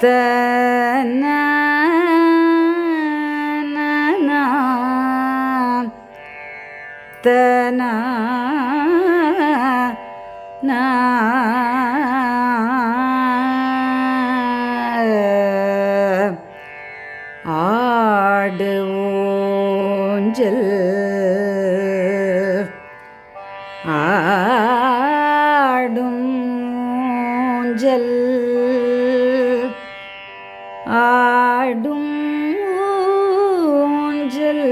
தன தன ஆடு ஊஞ்சல் ஆடும் ஊஞ்சல் ஆடும் ஊஞ்சல்.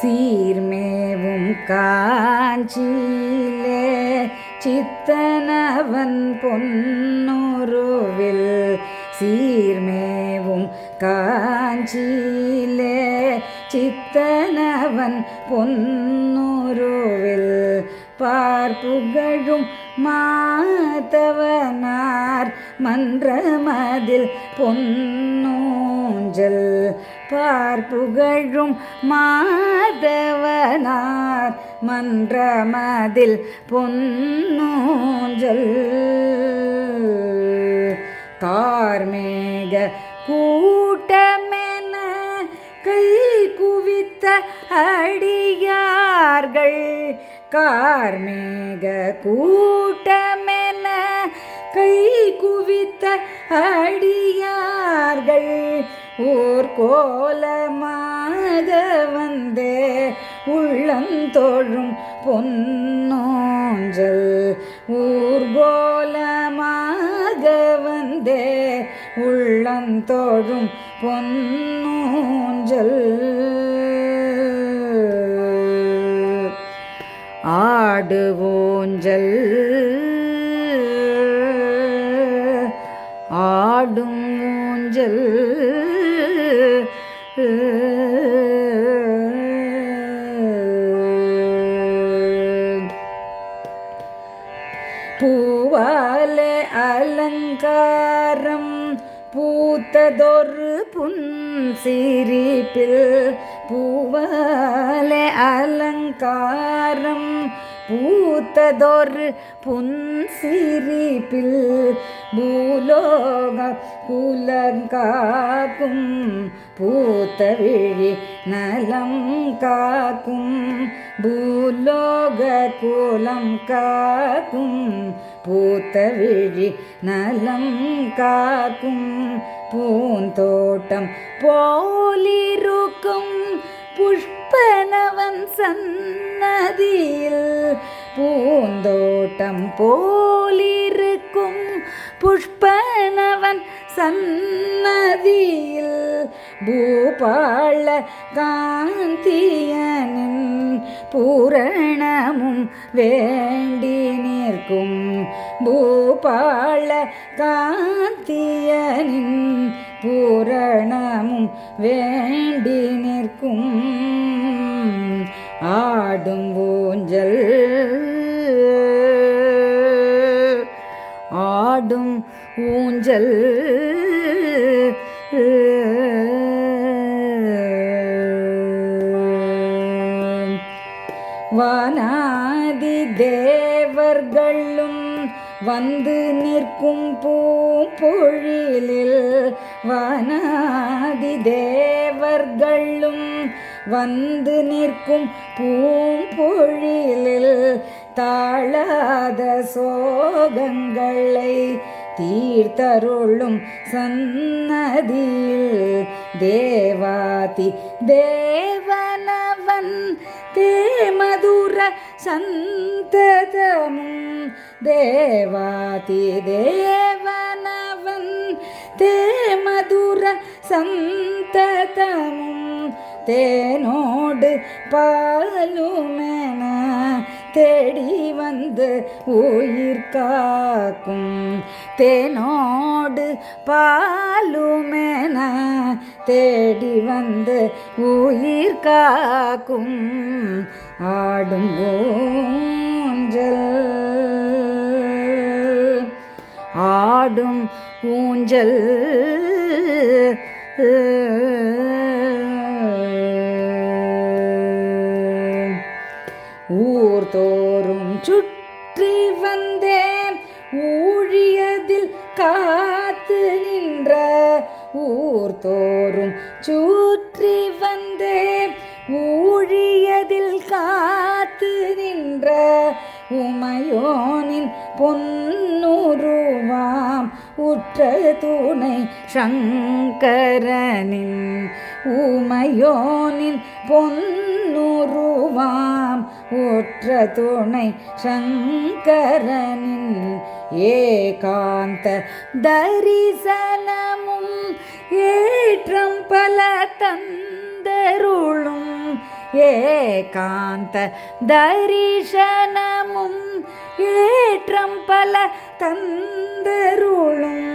சீர்மேவும் காஞ்சியிலே சித்தனவன் பொன்னுருவில். சீர்மேவும் காஞ்சி சித்தனவன் பொன்னுருவில் பார்ப்புகழும் மாத்தவனார் மன்றமதில் பொன்னூஞ்சல் பார்ப்புகழும் மாதவனார் மன்றமதில் பொன்னூஞ்சல் தார்மேக கூட்ட எடுத்த அடியார்கள். கார்மேக கூட்டமென கை குவித்த அடியார்கள். ஓர் கோலமாக வந்தே உள்ளந்தோழும் பொன்னோஞ்சல். ஊர்கோலமாக வந்தே உள்ளந்தோழும் பொன்னூஞ்சல். ஆடுவோஞ்சல் ஆடும் ஊஞ்சல். பூவாலே அலங்காரம் பூத்ததொரு புன்சிரிப்பில். பூவாலே அலங்காரம் பூத்ததொரு புன்சிரிப்பில் பூலோக குலங்காக்கும் பூத்த விழி நலம் காக்கும் பூலோக குலம் காக்கும் பூத்த விழி நலம் காக்கும் பூந்தோட்டம் போலிருக்கும் புஷ்ப புஷ்பனவன் சன்னதியில் பூந்தோட்டம் போலிருக்கும் புஷ்பனவன் சன்னதியில் பூபாள காந்தியனின் பூரணமும் வேண்டி நிற்கும் பூபாள காந்தியனின் பூரணமும் வேண்டி நிற்கும் ஆடும் ஊஞ்சல் ஆடும் ஊஞ்சல். வானாதி தேவர்களும் வந்து நிற்கும் பூம்பொழிலில் வானாதி தேவர்களும் வந்து நிற்கும் பூம்பொழிலில் தாழாத சோகங்களை தீர்த்தருளும் சன்னதியில் தேவாதி தேவனவன் தேமதுர சந்ததமும் தேவாதி தேவனவன் தேமதுர சந்ததமும் தேனோடு பாலுமென தேடி வந்து உயிர் காக்கும். தேனோடு பாலுமென தேடி வந்து உயிர் காக்கும். ஆடும் ஊஞ்சல் ஆடும் ஊஞ்சல். ஊர் தோறும் சுற்றி வந்தேன். ஊழியதில் காத்து நின்ற ஊர் தோறும் சுற்றி வந்தேன். ஊழியதில் காத்து நின்ற உமையோனின் பொன் உற்ற தூணை சங்கரனின் ஊமையோனின் பொன்னுருவாம். உற்ற துணை சங்கரனின் ஏகாந்த தரிசனமும் ஏற்றம் பல தந்தருளும். ஏகாந்த தரிசனமும் ஏ ஏற்றம் பல தந்தருளும்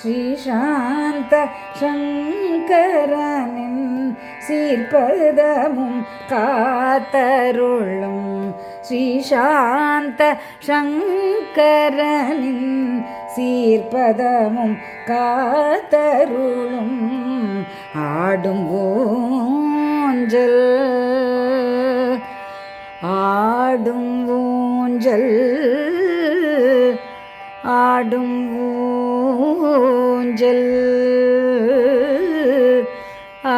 ஸ்ரீசாந்த சங்கரனின் சீர்பதமும் காத்தருளும் ஸ்ரீசாந்த சங்கரனின் சீர்பதமும் காத்தருளும் ஆடும் ஊஞ்சல் ஆடும் ஊஞ்சல். ஆடும் ஊஞ்சல். ஆ